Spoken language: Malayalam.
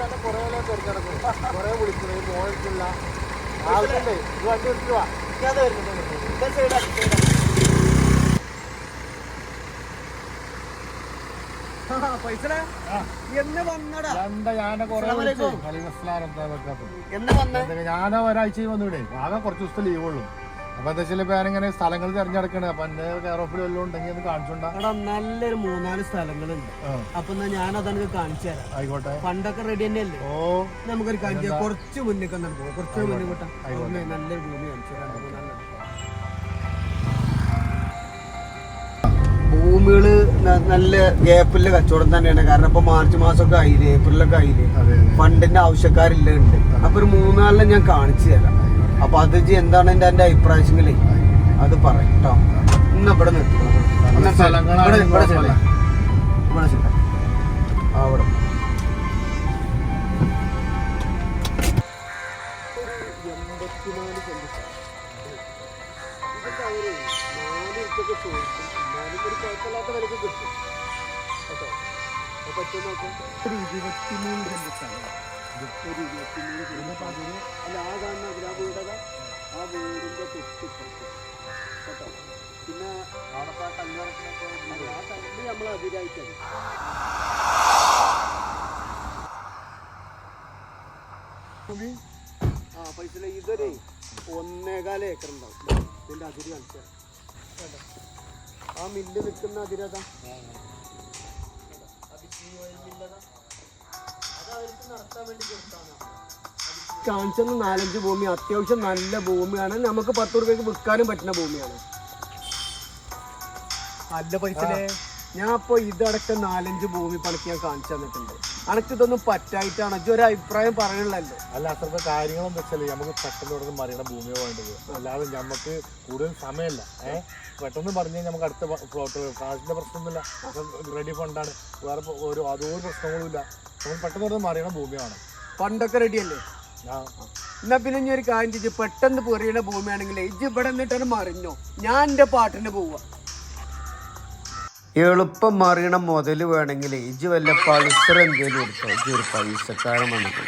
തന്നെ കുറേ തിരഞ്ഞെടുക്കും ഞാനാ ഒരാഴ്ചയും വന്നിവിടെ? ആകെ കുറച്ച് ദിവസത്തെ ലീവ് ഉള്ളൂ. അപ്പൊ എന്താ വെച്ചാൽ ഞാനിങ്ങനെ സ്ഥലങ്ങൾ തിരഞ്ഞെടുക്കണേ. അപ്പൊ എന്റെ കെയർ ഓഫിൽ വല്ലതും ഉണ്ടെങ്കിൽ ഒന്ന് കാണിച്ചോണ്ടാ. എടാ നല്ലൊരു മൂന്നാൽ സ്ഥലങ്ങളുണ്ട്. അപ്പൊ എന്നാ ഞാൻ അതെനിക്ക് കാണിച്ചു തരാം. ആയിക്കോട്ടെ. പണ്ടൊക്കെ റെഡി തന്നെയല്ലേ? ഓ. നമുക്കൊരു കാണിച്ചു. കുറച്ച് മുന്നേക്ക് തന്നെ പോകാം കുറച്ച് മുന്നേ കൂട്ടാ. നല്ലൊരു ഭൂമി കാണിച്ചു തരാം. ഭൂമികൾ നല്ല ഗ്യാപ്പിലെ കച്ചവടം തന്നെയാണ്. കാരണം ഇപ്പൊ മാർച്ച് മാസമൊക്കെ ആയില്ലേ? ഏപ്രിലൊക്കെ ആയില്ലേ? ഫണ്ടിന്റെ ആവശ്യക്കാരില്ല ഉണ്ട് അപ്പൊ ഒരു മൂന്നാലെണ്ണം ഞാൻ കാണിച്ചു തരാം. അപ്പൊ അത് ജി എന്താണ് എന്റെ എന്റെ അഭിപ്രായങ്ങളെ അത് പറയും കേട്ടോ ഇന്ന് ഇവിടെ സ്ഥലങ്ങളാണ് ഇവിടെ ഇവിടെ. ചെല്ലാം. ഇവിടെ ചെല്ലാം. അവിടെ ഇരുപത്തിമൂന്ന് ഇരുപത്തിമൂന്ന്. അല്ല ആ കാണുന്ന ആ വീടിന്റെ തൊട്ടിപ്പുറത്ത് കേട്ടോ പിന്നെ അവിടെ ആ കല്യാണത്തിനൊക്കെ ആ കല്ല് നമ്മൾ അതിരായിട്ടാണ് ആ പൈസ ഇതൊരു ഒന്നേകാല ഏക്കർ ഉണ്ടാവും ഇതിന്റെ അതിര് കാണിച്ചാൽ ആ മില്ല് നിൽക്കുന്ന അതിരതാ കാണിച്ചെന്ന് നാലഞ്ച് ഭൂമി. അത്യാവശ്യം നല്ല ഭൂമിയാണ്. നമുക്ക് പത്ത് രൂപയ്ക്ക് വിൽക്കാനും പറ്റുന്ന ഭൂമിയാണ്. നല്ല പൈസ ഞാൻ ഇപ്പൊ ഇതടക്കം നാലഞ്ച് ഭൂമി പണിക്ക് ഞാൻ കാണിച്ചു തന്നിട്ടുണ്ട്. അനക്ക് ഇതൊന്നും പറ്റായിട്ടാണ്. ഇജ്ജ് ഒരു അഭിപ്രായം പറയണല്ലോ അല്ല അത്ര കാര്യങ്ങളെന്ന് വെച്ചാൽ നമുക്ക് പെട്ടെന്ന് തുടങ്ങി മറിയണ ഭൂമിയോ വേണ്ടത്. അല്ലാതെ നമുക്ക് കൂടുതൽ സമയമല്ല. ഏഹ് പെട്ടെന്ന് പറഞ്ഞു നമുക്ക് അടുത്ത പ്ലോട്ട് കാശിന്റെ പ്രശ്നമൊന്നുമില്ല. റെഡി ഫണ്ടാണ് വേറെ ഒരു അതൊരു പ്രശ്നങ്ങളുമില്ല നമുക്ക് പെട്ടെന്ന് തുടങ്ങി മറിയണ ഭൂമിയാണ് പണ്ടൊക്കെ റെഡിയല്ലേ എന്നാ പിന്നെ ഒരു കാര്യം ചെയ്ത് പെട്ടെന്ന് പെറിയണ ഭൂമിയാണെങ്കിൽ ഇജ്ജ് ഇവിടെ നിന്നിട്ടാണ് മറിഞ്ഞോ? ഞാൻ എന്റെ പാട്ടിന് പോവാ. എളുപ്പം മറിയണ മുതൽ വേണമെങ്കിൽ ഇജ്ജ് വല്ല പൾസർ എന്തെങ്കിലും എടുത്തോ? ഇജ്ജ് ഒരു വന്നിട്ട്